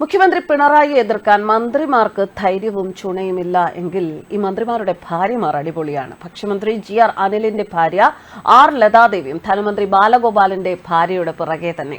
മുഖ്യമന്ത്രി പിണറായിയെ എതിർക്കാൻ മന്ത്രിമാർക്ക് ധൈര്യവും ചുണയുമില്ല എങ്കിൽ ഈ മന്ത്രിമാരുടെ ഭാര്യമാർ അടിപൊളിയാണ്. ഭക്ഷ്യമന്ത്രി ജി ആർ അനിലിന്റെ ഭാര്യ ആർ ലതാദേവിയും ധനമന്ത്രി ബാലഗോപാലിന്റെ ഭാര്യയുടെ പിറകെ തന്നെ.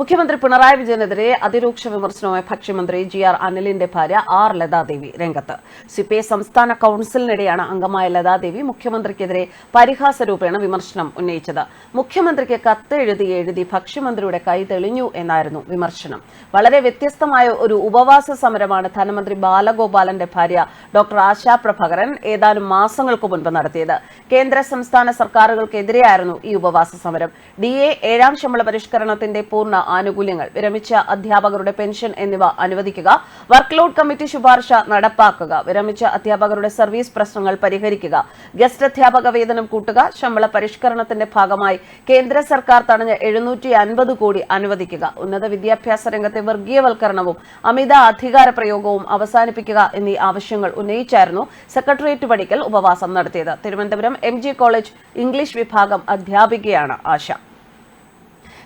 മുഖ്യമന്ത്രി പിണറായി വിജയനെതിരെ അതിരൂക്ഷ വിമർശനവുമായി ഭക്ഷ്യമന്ത്രി ജി ആർ അനിലിന്റെ ഭാര്യ ആർ ലതാദേവി രംഗത്ത്. സിപിഐ സംസ്ഥാന കൌൺസിലിനിടെയാണ് അംഗമായ ലതാദേവി മുഖ്യമന്ത്രിക്കെതിരെ പരിഹാസ രൂപേണ വിമർശനം ഉന്നയിച്ചത്. മുഖ്യമന്ത്രിക്ക് കത്ത് എഴുതി എഴുതി ഭക്ഷ്യമന്ത്രിയുടെ കൈ തെളിഞ്ഞു എന്നായിരുന്നു വിമർശനം. വളരെ വ്യത്യസ്തമായ ഒരു ഉപവാസ സമരമാണ് ധനമന്ത്രി ബാലഗോപാലന്റെ ഭാര്യ ഡോക്ടർ ആശാ പ്രഭാകരൻ ഏതാനും മാസങ്ങൾക്ക് മുൻപ് നടത്തിയത്. കേന്ദ്ര സംസ്ഥാന സർക്കാരുകൾക്കെതിരെയായിരുന്നു ഈ ഉപവാസ സമരം. ഡി എ ഏഴാം ശമ്പള പരിഷ്കരണത്തിന്റെ പൂർണ ആനുകൂല്യങ്ങൾ വിരമിച്ച അധ്യാപകരുടെ പെൻഷൻ എന്നിവ അനുവദിക്കുക വർക്ക് ലോഡ് കമ്മിറ്റി ശുപാർശ നടപ്പാക്കുക വിരമിച്ച അധ്യാപകരുടെ സർവീസ് പ്രശ്നങ്ങൾ പരിഹരിക്കുക ഗസ്റ്റ് അധ്യാപക വേതനം കൂട്ടുക ശമ്പള പരിഷ്കരണത്തിന്റെ ഭാഗമായി കേന്ദ്ര സർക്കാർ തടഞ്ഞ എഴുന്നൂറ്റി അൻപത് കോടി അനുവദിക്കുക ഉന്നത വിദ്യാഭ്യാസ രംഗത്തെ വർഗീയവൽക്കരണവും അമിത അധികാര പ്രയോഗവും അവസാനിപ്പിക്കുക എന്നീ ആവശ്യങ്ങൾ ഉന്നയിച്ചായിരുന്നു സെക്രട്ടേറിയറ്റ് പടിക്കൽ ഉപവാസം നടത്തിയത്. തിരുവനന്തപുരം എം കോളേജ് ഇംഗ്ലീഷ് വിഭാഗം അധ്യാപികയാണ് ആശ.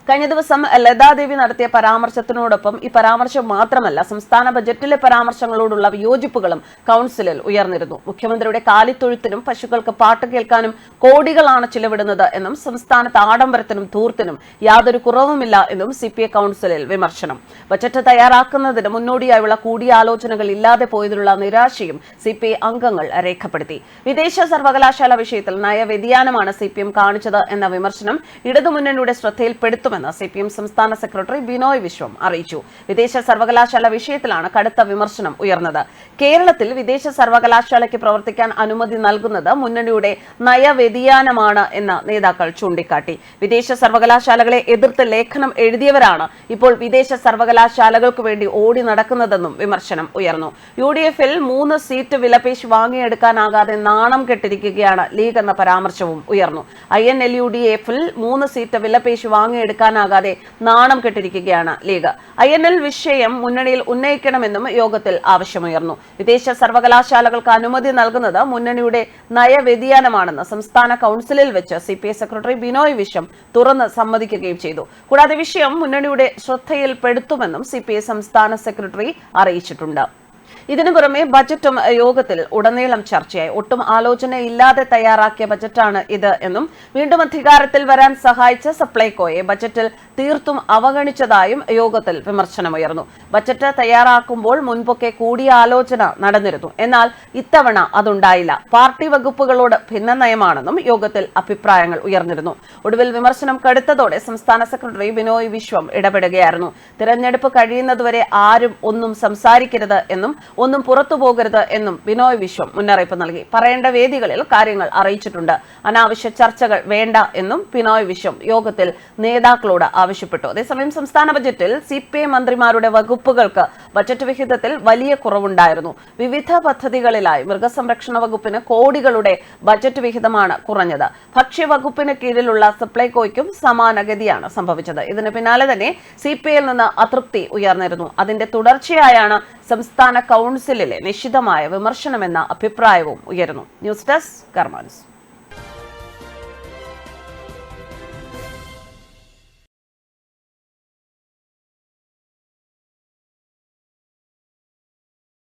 കഴിഞ്ഞ ദിവസം ലതാദേവി നടത്തിയ പരാമർശത്തിനോടൊപ്പം ഈ പരാമർശം മാത്രമല്ല സംസ്ഥാന ബജറ്റിലെ പരാമർശങ്ങളോടുള്ള വിയോജിപ്പുകളും കൗൺസിലിൽ ഉയർന്നിരുന്നു. മുഖ്യമന്ത്രിയുടെ കാലിത്തൊഴുത്തിനും പശുക്കൾക്ക് പാട്ട് കേൾക്കാനും കോടികളാണ് ചിലവിടുന്നത് എന്നും സംസ്ഥാനത്ത് ആഡംബരത്തിനും ധൂർത്തിനും യാതൊരു കുറവുമില്ല എന്നും സി പി ഐ കൗൺസിലിൽ വിമർശനം. ബജറ്റ് തയ്യാറാക്കുന്നതിന് മുന്നോടിയായുള്ള കൂടിയാലോചനകൾ ഇല്ലാതെ പോയതിലുള്ള നിരാശയും സി പി ഐ അംഗങ്ങൾ രേഖപ്പെടുത്തി. വിദേശ സർവകലാശാല വിഷയത്തിൽ നയവ്യതിയാനമാണ് സി പി എം കാണിച്ചത് എന്ന വിമർശനം ഇടതുമുന്നണിയുടെ ശ്രദ്ധയിൽപ്പെടുത്തും നടത്തുമെന്ന് സി പി എം സംസ്ഥാന സെക്രട്ടറി ബിനോയ് വിശ്വം അറിയിച്ചു. വിദേശ സർവകലാശാല വിഷയത്തിലാണ് കടുത്ത വിമർശനം ഉയർന്നത്. കേരളത്തിൽ വിദേശ സർവകലാശാലയ്ക്ക് പ്രവർത്തിക്കാൻ അനുമതി നൽകുന്നത് മുന്നണിയുടെ നയവ്യതിയാനമാണ് എന്ന് നേതാക്കൾ ചൂണ്ടിക്കാട്ടി. വിദേശ സർവകലാശാലകളെ എതിർത്ത് ലേഖനം എഴുതിയവരാണ് ഇപ്പോൾ വിദേശ സർവകലാശാലകൾക്ക് വേണ്ടി ഓടി നടക്കുന്നതെന്നും വിമർശനം ഉയർന്നു. യു ഡി എഫിൽ മൂന്ന് സീറ്റ് വിലപേശ് വാങ്ങിയെടുക്കാനാകാതെ നാണം കെട്ടിരിക്കുകയാണ് ലീഗ് എന്ന പരാമർശവും ഉയർന്നു. I N L U D എഫിൽ മൂന്ന് സീറ്റ് വിലപേശി വിലപേശ് വാങ്ങിയെടുക്കാനാകാതെ നാണം കെട്ടിരിക്കുകയാണ് ലീഗ്. ഐ എൻ എൽ വിഷയം മുന്നണിയിൽ ഉന്നയിക്കണമെന്നും യോഗത്തിൽ ആവശ്യമുയർന്നു. വിദേശ സർവകലാശാലകൾക്ക് അനുമതി നൽകുന്നത് മുന്നണിയുടെ നയവ്യതിയാനമാണെന്ന് സംസ്ഥാന കൌൺസിലിൽ വെച്ച് C P I secretary Binoy Viswam തുറന്ന് സമ്മതിക്കുകയും ചെയ്തു. കൂടാതെ വിഷയം മുന്നണിയുടെ ശ്രദ്ധയിൽപ്പെടുത്തുമെന്നും സി പി ഐ സംസ്ഥാന സെക്രട്ടറി അറിയിച്ചിട്ടുണ്ട്. ഇതിനു പുറമെ ബജറ്റും യോഗത്തിൽ ഉടനീളം ചർച്ചയായി. ഒട്ടും ആലോചനയില്ലാതെ തയ്യാറാക്കിയ ബജറ്റാണ് ഇത് എന്നും വീണ്ടും അധികാരത്തിൽ വരാൻ സഹായിച്ച സപ്ലൈകോയെ. ബജറ്റിൽ തീർത്തും അവഗണിച്ചതായും യോഗത്തിൽ വിമർശനമുയർന്നു. ബജറ്റ് തയ്യാറാക്കുമ്പോൾ മുൻപൊക്കെ കൂടിയാലോചന നടന്നിരുന്നു. എന്നാൽ ഇത്തവണ അതുണ്ടായില്ല. പാർട്ടി വകുപ്പുകളോട് ഭിന്ന നയമാണെന്നും യോഗത്തിൽ അഭിപ്രായങ്ങൾ ഉയർന്നിരുന്നു. ഒടുവിൽ വിമർശനം കടുത്തതോടെ സംസ്ഥാന സെക്രട്ടറി ബിനോയ് വിശ്വം ഇടപെടുകയായിരുന്നു. തിരഞ്ഞെടുപ്പ് കഴിയുന്നതുവരെ ആരും ഒന്നും സംസാരിക്കരുത് എന്നും ഒന്നും പുറത്തു പോകരുത് എന്നും ബിനോയ് വിശ്വം മുന്നറിയിപ്പ് നൽകി. പറയേണ്ട വേദികളിൽ കാര്യങ്ങൾ അറിയിച്ചിട്ടുണ്ട്. അനാവശ്യ ചർച്ചകൾ വേണ്ട എന്നും ബിനോയ് വിശ്വം യോഗത്തിൽ നേതാക്കളോട് ആവശ്യപ്പെട്ടു. അതേസമയം സംസ്ഥാന ബജറ്റിൽ സി പി ഐ മന്ത്രിമാരുടെ വകുപ്പുകൾക്ക് ബജറ്റ് വിഹിതത്തിൽ വലിയ കുറവുണ്ടായിരുന്നു. വിവിധ പദ്ധതികളിലായി മൃഗസംരക്ഷണ വകുപ്പിന് കോടികളുടെ ബജറ്റ് വിഹിതമാണ് കുറഞ്ഞത്. ഭക്ഷ്യവകുപ്പിന് കീഴിലുള്ള സപ്ലൈകോയ്ക്കും സമാനഗതിയാണ് സംഭവിച്ചത്. ഇതിന് പിന്നാലെ തന്നെ സി പി ഐയിൽ നിന്ന് അതൃപ്തി ഉയർന്നിരുന്നു. അതിന്റെ തുടർച്ചയായാണ് സംസ്ഥാന കൌൺസിലിലെ നിശിതമായ വിമർശനമെന്ന അഭിപ്രായവും ഉയരുന്നു. News desk കർമാൻസ്